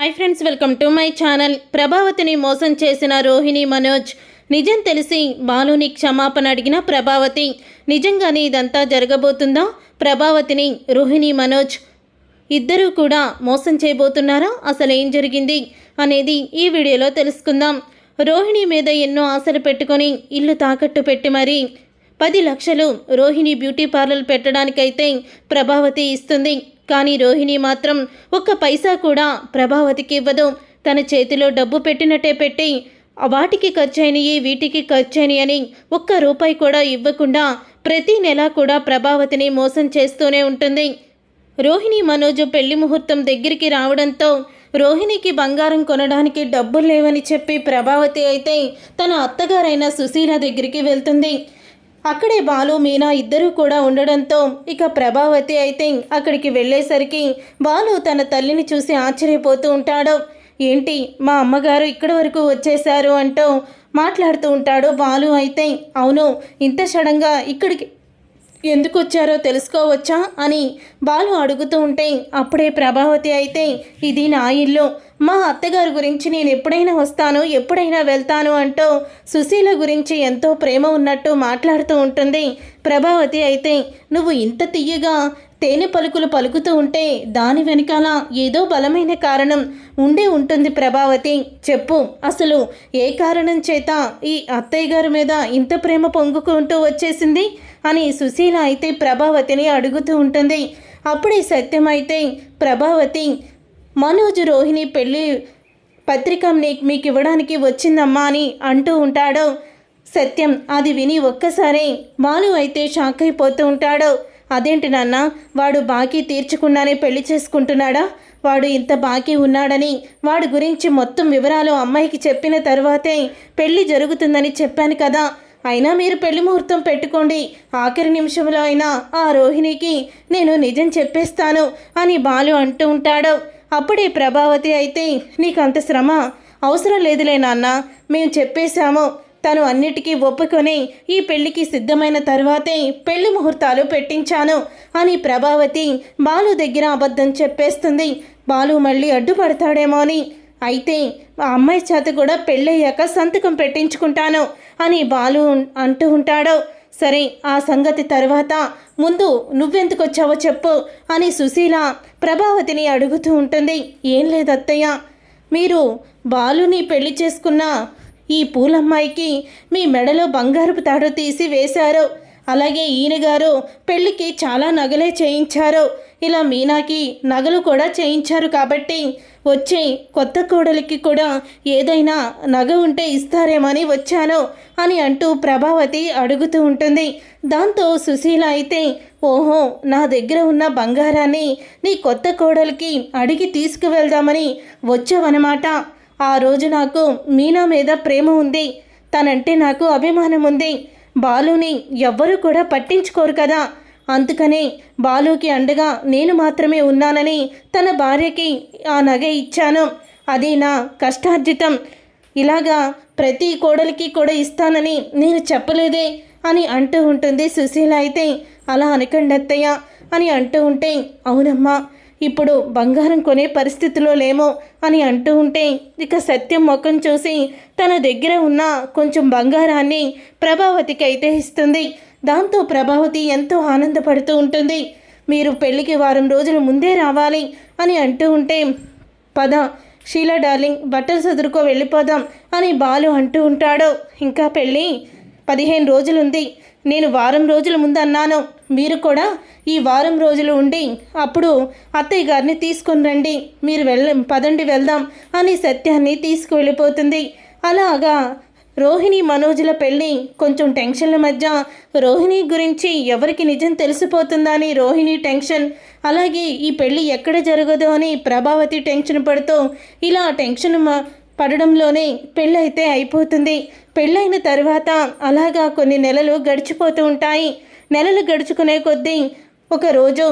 Hi friends welcome to my channel ప్రభావతిని మోసం చేసిన రోహిణి మనోజ్. నిజం తెలిసి బాలుని క్షమాపణ అడిగిన ప్రభావతి. నిజంగానే ఇదంతా జరగబోతుందా? ప్రభావతిని రోహిణి మనోజ్. ఇద్దరూ కూడా మోసం చేయబోతున్నారా? అసలు ఏం జరిగింది? అనేది ఈ వీడియోలో తెలుసుకుందాం. రోహిణి మీద ఎన్నో ఆశలు పెట్టుకొని ఇల్లు తాకట్టు పెట్టి మరీ పది లక్షలు రోహిణి బ్యూటీ పార్లర్ పెట్టడానికైతే ప్రభావతి ఇస్తుంది. కానీ రోహిణి మాత్రం ఒక్క పైసా కూడా ప్రభావతికి ఇవ్వదు. తన చేతిలో డబ్బు పెట్టినట్టే పెట్టి వాటికి ఖర్చయినవి వీటికి ఖర్చయినవి అని ఒక్క రూపాయి కూడా ఇవ్వకుండా ప్రతి నెల కూడా ప్రభావతిని మోసం చేస్తూనే ఉంటుంది. రోహిణి మనోజ్ పెళ్ళి ముహూర్తం దగ్గరికి రావడంతో రోహిణికి బంగారం కొనడానికి డబ్బులు లేవని చెప్పి ప్రభావతి అయితే తన అత్తగారైన సుశీల దగ్గరికి వెళ్తుంది. అక్కడే బాలు మీనా ఇద్దరూ కూడా ఉండడంతో ఇక ప్రభావతి అయితే అక్కడికి వెళ్ళేసరికి బాలు తన తల్లిని చూసి ఆశ్చర్యపోతూ ఉంటాడు. ఏంటి మా అమ్మగారు ఇక్కడి వరకు వచ్చేశారు అంటూ మాట్లాడుతూ ఉంటాడు బాలు అయితే అవును ఇంత సడన్గా ఇక్కడికి ఎందుకు వచ్చారో తెలుసుకోవచ్చా అని బాలు అడుగుతూ ఉంటే అప్పుడే ప్రభావతి అయితే ఇది నా ఇల్లు. మా అత్తగారి గురించి నేను ఎప్పుడైనా వస్తాను ఎప్పుడైనా వెళ్తాను అంటూ సుశీల గురించి ఎంతో ప్రేమ ఉన్నట్టు మాట్లాడుతూ ఉంటుంది. ప్రభావతి అయితే నువ్వు ఇంత తీయగా తేనె పలుకులు పలుకుతూ ఉంటే దాని వెనకాల ఏదో బలమైన కారణం ఉండే ఉంటుంది ప్రభావతి. చెప్పు. అసలు ఏ కారణం చేత ఈ అత్తయ్య గారి మీద ఇంత ప్రేమ పొంగుకుంటూ వచ్చేసింది? అని సుశీల అయితే ప్రభావతిని అడుగుతూ ఉంటుంది. అప్పుడే సత్యం అయితే ప్రభావతి మనోజ్ రోహిణి పెళ్ళి పత్రిక మీకు ఇవ్వడానికి వచ్చిందమ్మా అని అంటూ ఉంటాడు. సత్యం అది విని ఒక్కసారి మాను అయితే షాక్ అయిపోతూ ఉంటాడు. అదేంటి నాన్న వాడు బాకీ తీర్చకుండానే పెళ్ళి చేసుకుంటున్నాడా? వాడు ఇంత బాకీ ఉన్నాడని వాడి గురించి మొత్తం వివరాలు అమ్మాయికి చెప్పిన తర్వాతే పెళ్ళి జరుగుతుందని చెప్పాను కదా. అయినా మీరు పెళ్ళి ముహూర్తం పెట్టుకోండి. ఆఖరి నిమిషంలో అయినా ఆ రోహిణికి నేను నిజం చెప్పేస్తాను అని బాలు అంటూ ఉంటాడు. అప్పుడే ప్రభావతి అయితే నీకు అంత శ్రమ అవసరం లేదులే నాన్న మేము చెప్పేశాము. తను అన్నిటికీ ఒప్పుకొని ఈ పెళ్ళికి సిద్ధమైన తర్వాతే పెళ్ళి ముహూర్తాలు పెట్టించాను అని ప్రభావతి బాలు దగ్గర అబద్ధం చెప్పేస్తుంది. బాలు మళ్ళీ అడ్డుపడతాడేమో అని. అయితే ఆ అమ్మాయి చేత కూడా పెళ్ళయ్యాక సంతకం పెట్టించుకుంటాను అని బాలు అంటూ ఉంటాడు. సరే ఆ సంగతి తర్వాత ముందు నువ్వెందుకు వచ్చావో చెప్పు అని సుశీల ప్రభావతిని అడుగుతూ ఉంటుంది. ఏం లేదు అత్తయ్య మీరు బాలుని పెళ్ళి చేసుకున్న ఈ పూలమ్మాయికి మీ మెడలో బంగారపు తాడు తీసి వేశారు. అలాగే ఈయన గారు పెళ్ళికి చాలా నగలే చేయించారు. ఇలా మీనాకి నగలు కూడా చేయించారు కాబట్టి వచ్చే కొత్త కోడలికి కూడా ఏదైనా నగ ఉంటే ఇస్తారేమని వచ్చాను అని అంటూ ప్రభావతి అడుగుతూ ఉంటుంది. దాంతో సుశీల అయితే ఓహో నా దగ్గర ఉన్న బంగారాన్ని నీ కొత్త కోడలికి అడిగి తీసుకువెళ్దామని వచ్చావన్నమాట. ఆ రోజు నాకు మీనా మీద ప్రేమ ఉంది. తనంటే నాకు అభిమానం ఉంది. బాలుని ఎవ్వరూ కూడా పట్టించుకోరు కదా. అందుకనే బాలుకి అండగా నేను మాత్రమే ఉన్నానని తన భార్యకి ఆ నగ ఇచ్చాను. అది నా కష్టార్జితం. ఇలాగా ప్రతి కోడలికి కూడా ఇస్తానని నేను చెప్పలేదే అని అంటూ ఉంటుంది సుశీల అయితే. అలా అనకండి అత్తయ్య అని అంటూ ఉంటే అవునమ్మా. ఇప్పుడు బంగారం కొనే పరిస్థితిలో లేమో అని అంటూ ఉంటే ఇక సత్యం ముఖం చూసి తన దగ్గర ఉన్న కొంచెం బంగారాన్ని ప్రభావతికి అయితే ఇస్తుంది. దాంతో ప్రభావతి ఎంతో ఆనందపడుతూ ఉంటుంది. మీరు పెళ్ళికి వారం రోజుల ముందే రావాలి అని అంటూ ఉంటే పద షీలా డార్లింగ్ బట్టలు సదురుకో వెళ్ళిపోదాం అని బాలు అంటూ ఉంటాడు. ఇంకా పెళ్ళి పదిహేను రోజులుంది. నేను వారం రోజుల ముందు అన్నాను. మీరు కూడా ఈ వారం రోజులు ఉండి అప్పుడు అత్తయ్య గారిని తీసుకొని రండి. మీరు వెళ్ళ పదండి వెళ్దాం అని సత్యాన్ని తీసుకువెళ్ళిపోతుంది. అలాగా రోహిణి మనోజుల పెళ్ళి కొంచెం టెన్షన్ల మధ్య రోహిణి గురించి ఎవరికి నిజం తెలిసిపోతుందని రోహిణి టెన్షన్. అలాగే ఈ పెళ్ళి ఎక్కడ జరగదు అని ప్రభావతి టెన్షన్ పడుతూ ఇలా టెన్షన్ పడడంలోనే పెళ్ళైతే అయిపోతుంది. పెళ్ళైన తర్వాత అలాగా కొన్ని నెలలు గడిచిపోతూ ఉంటాయి. నెలలు గడుచుకునే కొద్దీ ఒక రోజు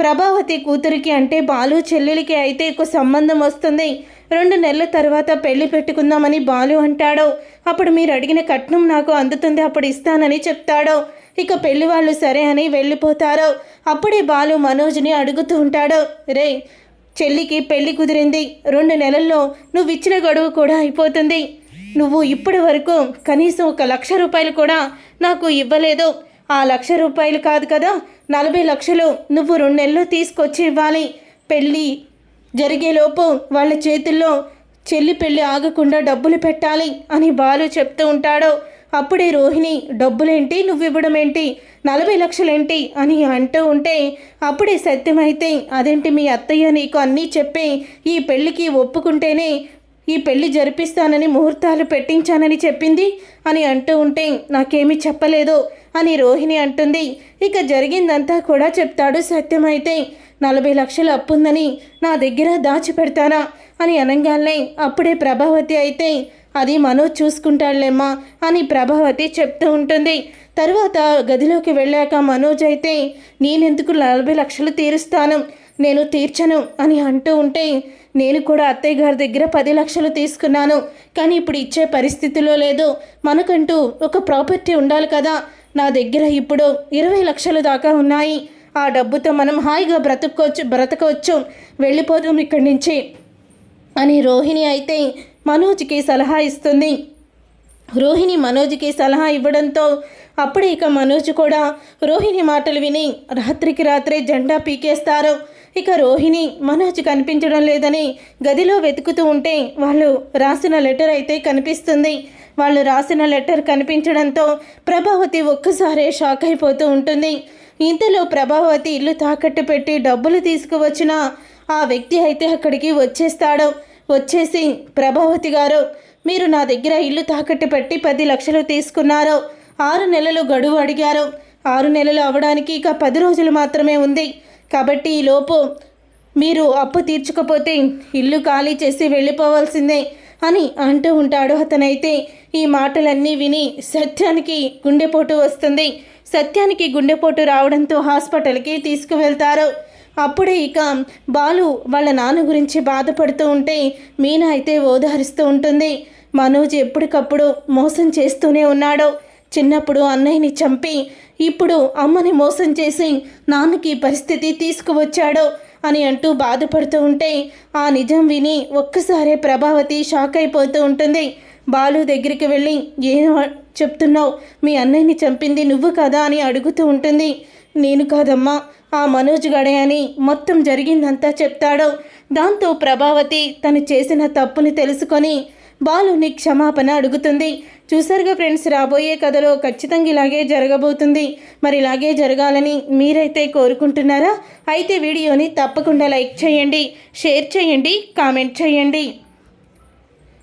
ప్రభావతి కూతురికి అంటే బాలు చెల్లెలికి అయితే ఒక సంబంధం వస్తుంది. రెండు నెలల తర్వాత పెళ్ళి పెట్టుకుందామని బాలు అంటాడు. అప్పుడు మీరు అడిగిన కట్నం నాకు అందుతుంది అప్పుడు ఇస్తానని చెప్తాడు. ఇక పెళ్ళి వాళ్ళు సరే అని వెళ్ళిపోతారు. అప్పుడే బాలు మనోజ్ని అడుగుతూ ఉంటాడు. రే చెల్లికి పెళ్ళి కుదిరింది. రెండు నెలల్లో నువ్వు ఇచ్చిన గడువు కూడా అయిపోతుంది. నువ్వు ఇప్పటి వరకు కనీసం ఒక లక్ష రూపాయలు కూడా నాకు ఇవ్వలేదు. ఆ లక్ష రూపాయలు కాదు కదా నలభై లక్షలు నువ్వు రెండు నెలలు తీసుకొచ్చి ఇవ్వాలి. పెళ్ళి జరిగేలోపు వాళ్ళ చేతుల్లో చెల్లి పెళ్ళి ఆగకుండా డబ్బులు పెట్టాలి అని బాలు చెప్తూ ఉంటాడు. అప్పుడే రోహిణి డబ్బులేంటి? నువ్వు ఇవ్వడం ఏంటి నలభై లక్షలేంటి అని అంటూ ఉంటే అప్పుడే సత్యమైతే అదేంటి మీ అత్తయ్య నీకు అన్నీ చెప్పి ఈ పెళ్ళికి ఒప్పుకుంటేనే ఈ పెళ్ళి జరిపిస్తానని ముహూర్తాలు పెట్టించానని చెప్పింది అని అంటూ ఉంటే నాకేమీ చెప్పలేదు అని రోహిణి అంటుంది. ఇక జరిగిందంతా కూడా చెప్తాడు సత్యమైతే నలభై లక్షలు అప్పుందని నా దగ్గర దాచిపెడతానా అని అనగానే అప్పుడే ప్రభావతి అయితే అది మనోజ్ చూసుకుంటాడులేమ్మా అని ప్రభావతి చెప్తూ ఉంటుంది. తర్వాత గదిలోకి వెళ్ళాక మనోజ్ అయితే నేనెందుకు నలభై లక్షలు తీరుస్తాను? నేను తీర్చను అని అంటూ ఉంటే నేను కూడా అత్తయ్య గారి దగ్గర పది లక్షలు తీసుకున్నాను కానీ ఇప్పుడు ఇచ్చే పరిస్థితిలో లేదు. మనకంటూ ఒక ప్రాపర్టీ ఉండాలి కదా. నా దగ్గర ఇప్పుడు ఇరవై లక్షలు దాకా ఉన్నాయి. ఆ డబ్బుతో మనం హాయిగా బ్రతుకోవచ్చు బ్రతకవచ్చు. వెళ్ళిపోదాం ఇక్కడి నుంచి అని రోహిణి అయితే మనోజ్కి సలహా ఇస్తుంది. రోహిణి మనోజ్కి సలహా ఇవ్వడంతో అప్పుడే ఇక మనోజ్ కూడా రోహిణి మాటలు విని రాత్రికి రాత్రే జెండా పీకేస్తారు. ఇక రోహిణి మనోజ్ కనిపించడం లేదని గదిలో వెతుకుతూ ఉంటే వాళ్ళు రాసిన లెటర్ అయితే కనిపిస్తుంది. వాళ్ళు రాసిన లెటర్ కనిపించడంతో ప్రభావతి ఒక్కసారే షాక్ అయిపోతూ ఉంటుంది. ఇంతలో ప్రభావతి ఇల్లు తాకట్టు పెట్టి డబ్బులు తీసుకువచ్చిన ఆ వ్యక్తి అయితే అక్కడికి వచ్చేస్తాడు. వచ్చేసి ప్రభావతి గారు మీరు నా దగ్గర ఇల్లు తాకట్టు పెట్టి పది లక్షలు తీసుకున్నారు. ఆరు నెలలు గడువు అడిగారు. ఆరు నెలలు అవడానికి ఇక పది రోజులు మాత్రమే ఉంది. కాబట్టి ఈ లోపు మీరు అప్పు తీర్చకపోతే ఇల్లు ఖాళీ చేసి వెళ్ళిపోవాల్సిందే అని అంటూ ఉంటాడు అతనైతే. ఈ మాటలన్నీ విని సత్యానికి గుండెపోటు వస్తుంది. సత్యానికి గుండెపోటు రావడంతో హాస్పిటల్కి తీసుకువెళ్తారు. అప్పుడే ఇక బాలు వాళ్ళ నాన్న గురించి బాధపడుతూ ఉంటే మీనా అయితే ఓదారుస్తూ ఉంటుంది. మనోజ్ ఎప్పటికప్పుడు మోసం చేస్తూనే ఉన్నాడు. చిన్నప్పుడు అన్నయ్యని చంపి ఇప్పుడు అమ్మని మోసం చేసి నాన్నకి పరిస్థితి తీసుకువచ్చాడు అని అంటూ బాధపడుతూ ఉంటే ఆ నిజం విని ఒక్కసారే ప్రభావతి షాక్ అయిపోతూ ఉంటుంది. బాలు దగ్గరికి వెళ్ళి ఏం చెప్తున్నావు? మీ అన్నయ్యని చంపింది నువ్వు కదా? అని అడుగుతూ ఉంటుంది. నేను కాదమ్మా. ఆ మనోజ్ గడే అని మొత్తం జరిగిందంతా చెప్తాడు. దాంతో ప్రభావతి తను చేసిన తప్పుని తెలుసుకొని బాలుని క్షమాపణ అడుగుతుంది. చూసారుగా ఫ్రెండ్స్ రాబోయే కథలో ఖచ్చితంగా ఇలాగే జరగబోతుంది. మరి ఇలాగే జరగాలని మీరైతే కోరుకుంటున్నారా? అయితే వీడియోని తప్పకుండా లైక్ చేయండి షేర్ చేయండి కామెంట్ చేయండి.